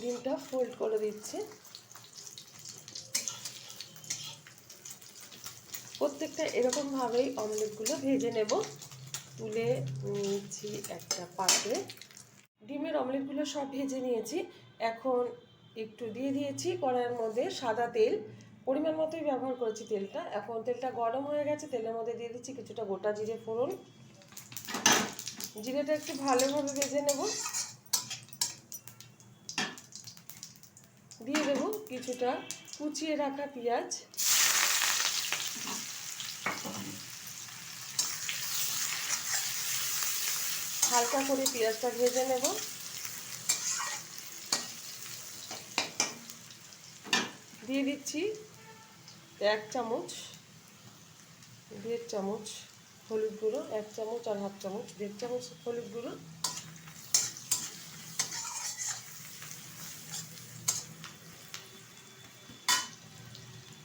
ডিমটা ফোল্ড করে দিচ্ছি। প্রত্যেকটা এরকমভাবেই অমলেটগুলো ভেজে নেব। তুলে নিয়েছি একটা পাত্রে। ডিমের অমলেটগুলো সব ভেজে নিয়েছি। এখন একটু দিয়ে দিয়েছি কড়াইয়ের মধ্যে সাদা তেল। পরিমাণ মতোই ব্যবহার করেছি তেলটা। এখন তেলটা গরম হয়ে গেছে, তেলের মধ্যে দিয়ে দিচ্ছি কিছুটা গোটা জিরে ফোড়ন। জিরেটা একটু ভালোভাবে ভেজে নেব দিয়ে দেবো কিছুটা কুচিয়ে রাখা পেঁয়াজ। হালকা করে পেঁয়াজটা ভেজে নেব। দিয়ে দিচ্ছি এক চামচ, দেড় চামচ হলুদ গুঁড়ো, এক চামচ আর হাফ চামচ, দেড় চামচ হলুদ গুঁড়ো।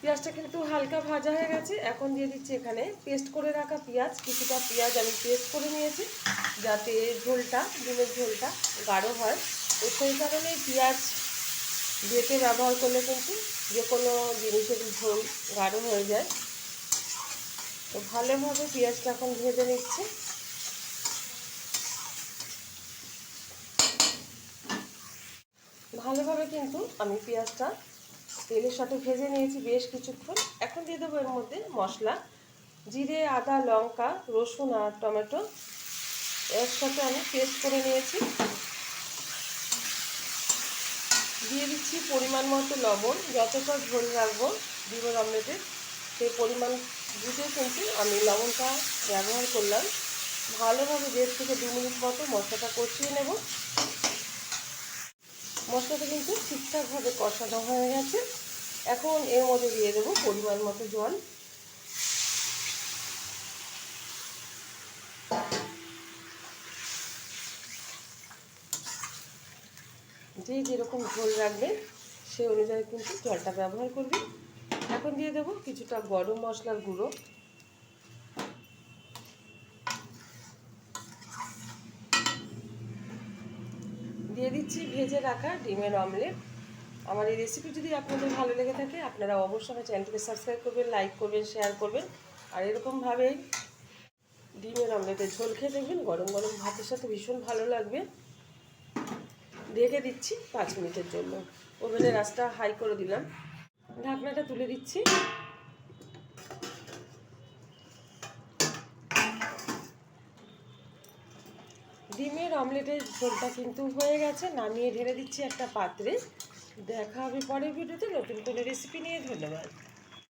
পেঁয়াজটা কিন্তু হালকা ভাজা হয়ে গেছে। এখন দিয়ে দিচ্ছি এখানে পেস্ট করে রাখা পেঁয়াজ। কিছুটা পেঁয়াজ আমি পেস্ট করে নিয়েছি, যাতে ঝোলটা, ডিমের ঝোলটা গাঢ় হয়। তো সেই কারণে পেঁয়াজ বেটে ব্যবহার করলে কিন্তু যে কোনো জিনিসের ঝোল গাঢ় হয়ে যায়। তো ভালোভাবে পেঁয়াজটা এখন ভেজে নিচ্ছে। ভালোভাবে কিন্তু আমি পেঁয়াজটা তেলের সাথে ভেজে নিয়েছি বেশ কিছুক্ষণ। এখন দিয়ে দেবো এর মধ্যে মশলা। জিরে, আদা, লঙ্কা, রসুন আর টমেটো এর সাথে আমি পেস্ট করে নিয়েছি। দিয়ে দিচ্ছি পরিমাণ মতো লবণ। যতটা ঝোল রাখব ডিমের অমলেটের সেই পরিমাণ বুঝে কিন্তু আমি লবণটা ব্যবহার করলাম। ভালোভাবে দেড় থেকে দু মিনিট মতো মশলাটা কষিয়ে নেব। মশলাটা কিন্তু ঠিকঠাকভাবে কষানো হয়ে গেছে। এখন এর মধ্যে দিয়ে দেবো পরিমাণ মতো জল। যে যেরকম ঝোল রাখবে, সে অনুযায়ী কিন্তু জলটা ব্যবহার করবে। এখন দিয়ে দেবো কিছুটা গরম মশলার গুঁড়ো। দিয়ে দিচ্ছি ভেজে রাখা ডিমের অমলেট। আমার এই রেসিপি যদি আপনাদের ভালো লেগে থাকে, আপনারা অবশ্যই আমার চ্যানেলটিকে সাবস্ক্রাইব করবেন লাইক করবেন শেয়ার করবেন। আর এরকমভাবে ডিমের অমলেটের ঝোল খেয়ে দেখবেন, গরম গরম ভাতের সাথে ভীষণ ভালো লাগবে। ঢেকে দিচ্ছি পাঁচ মিনিটের জন্য। ওভেনের রাসটা হাই করে দিলাম। ঢাকনাটা তুলে দিচ্ছি। ডিমের অমলেটের ঝোলটা কিন্তু হয়ে গেছে। নামিয়ে ঢেলে দিচ্ছি একটা পাত্রে। দেখা হবে পরের ভিডিওতে। নতুন কোনো রেসিপি নিয়ে। ধন্যবাদ।